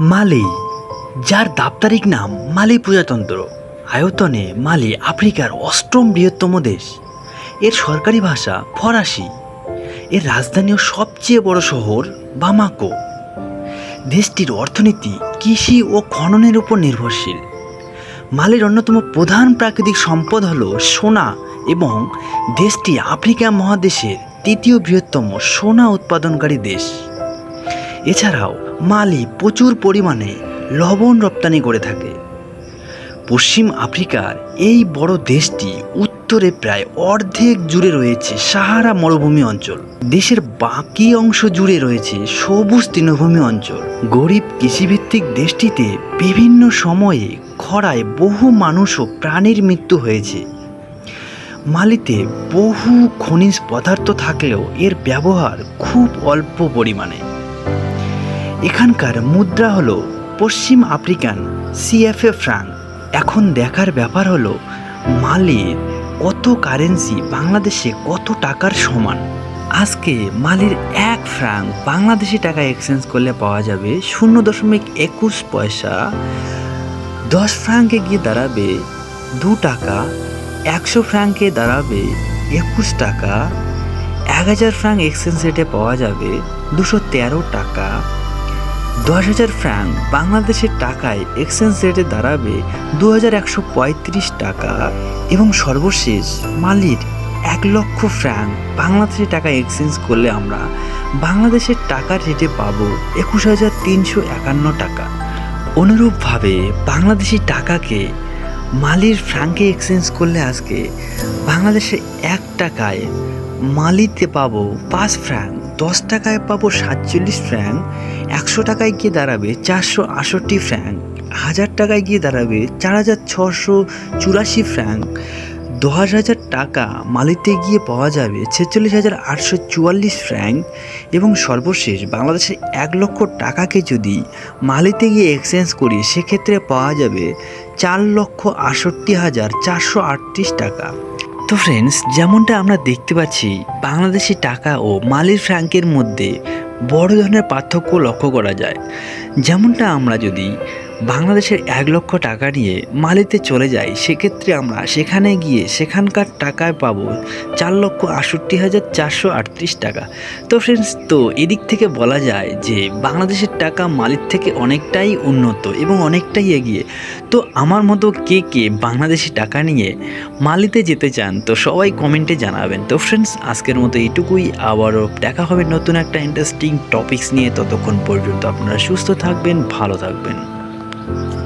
মালি যার দাপ্তরিক নাম মালি প্রজাতন্ত্র। আয়তনে মালি আফ্রিকার অষ্টম বৃহত্তম দেশ। এর সরকারি ভাষা ফরাসি। এর রাজধানী সবচেয়ে বড় শহর বামাকো। দেশটির অর্থনীতি কৃষি ও খননের উপর নির্ভরশীল। মালির অন্যতম প্রধান প্রাকৃতিক সম্পদ হল সোনা এবং দেশটি আফ্রিকা মহাদেশের তৃতীয় বৃহত্তম সোনা উৎপাদনকারী দেশ। এছাড়াও মালি প্রচুর পরিমাণে লবণ রপ্তানি করে থাকে। পশ্চিম আফ্রিকার এই বড় দেশটি উত্তরে প্রায় অর্ধেক জুড়ে রয়েছে সাহারা মরুভূমি অঞ্চল। দেশের বাকি অংশ জুড়ে রয়েছে সবুজ তৃণভূমি অঞ্চল। গরিব কৃষিভিত্তিক দেশটিতে বিভিন্ন সময়ে খরায় বহু মানুষ ও প্রাণীর মৃত্যু হয়েছে। মালিতে বহু খনিজ পদার্থ থাকলেও এর ব্যবহার খুব অল্প পরিমাণে। এখানকার মুদ্রা হলো পশ্চিম আফ্রিকান সিএফএ ফ্রাঙ্ক এখন দেখার ব্যাপার হলো, মালির কত কারেন্সি বাংলাদেশে কত টাকার সমান? আজকে মালির এক ফ্রাঙ্ক বাংলাদেশি টাকা এক্সচেঞ্জ করলে পাওয়া যাবে শূন্য দশমিক একুশ পয়সা। দশ ফ্রাঙ্কে গিয়ে দাঁড়াবে দু টাকা, একশো ফ্রাঙ্কে দাঁড়াবে একুশ টাকা, এক হাজার ফ্রাঙ্ক এক্সচেঞ্জ রেটে পাওয়া যাবে দুশো তেরো টাকা। দশ হাজার ফ্রাঙ্ক বাংলাদেশের টাকায় এক্সচেঞ্জ রেটে দাঁড়াবে দু হাজার একশো পঁয়ত্রিশ টাকা এবং সর্বশেষ মালির এক লক্ষ ফ্র্যাঙ্ক বাংলাদেশের টাকা এক্সচেঞ্জ করলে আমরা বাংলাদেশের টাকার রেটে পাবো একুশ হাজার তিনশো একান্ন টাকা। অনুরূপভাবে বাংলাদেশি টাকাকে মালির ফ্রাঙ্কে এক্সচেঞ্জ করলে আজকে বাংলাদেশে এক টাকায় মালিতে পাবো পাঁচ ফ্র্যাঙ্ক দশ টাকায় পাবো সাতচল্লিশ ফ্র্যাঙ্ক একশো টাকায় গিয়ে দাঁড়াবে চারশো আষট্টি ফ্র্যাঙ্ক হাজার টাকায় গিয়ে দাঁড়াবে চার হাজার ছশো চুরাশি ফ্র্যাঙ্ক দশ হাজার টাকা মালিতে গিয়ে পাওয়া যাবে ছেচল্লিশ হাজার আটশো চুয়াল্লিশ ফ্র্যাঙ্ক এবং সর্বশেষ বাংলাদেশের এক লক্ষ টাকাকে যদি মালিতে গিয়ে এক্সচেঞ্জ করি, সেক্ষেত্রে পাওয়া যাবে চার লক্ষ আষট্টি হাজার চারশো আটত্রিশ টাকা। তো ফ্রেন্ডস যেমনটা আমরা দেখতে পাচ্ছি, বাংলাদেশি টাকা ও মালির ফ্র্যাঙ্কের মধ্যে বড় ধরনের পার্থক্য লক্ষ্য করা যায়। যেমনটা আমরা যদি বাংলাদেশের এক লক্ষ টাকা নিয়ে মালিতে চলে যাই, সেক্ষেত্রে আমরা সেখানে গিয়ে সেখানকার টাকায় পাবো চার লক্ষ আষট্টি হাজার চারশো আটত্রিশ টাকা। তো ফ্রেন্ডস তো এদিক থেকে বলা যায় যে বাংলাদেশের টাকা মালির থেকে অনেকটাই উন্নত এবং অনেকটাই এগিয়ে। তো আমার মতো কে কে বাংলাদেশি টাকা নিয়ে মালিতে যেতে চান, তো সবাই কমেন্টে জানাবেন। তো ফ্রেন্ডস আজকের মতো এইটুকুই। আবারও দেখা হবে নতুন একটা ইন্টারেস্টিং টপিকস নিয়ে। ততক্ষণ পর্যন্ত আপনারা সুস্থ থাকবেন, ভালো থাকবেন। Mm-hmm.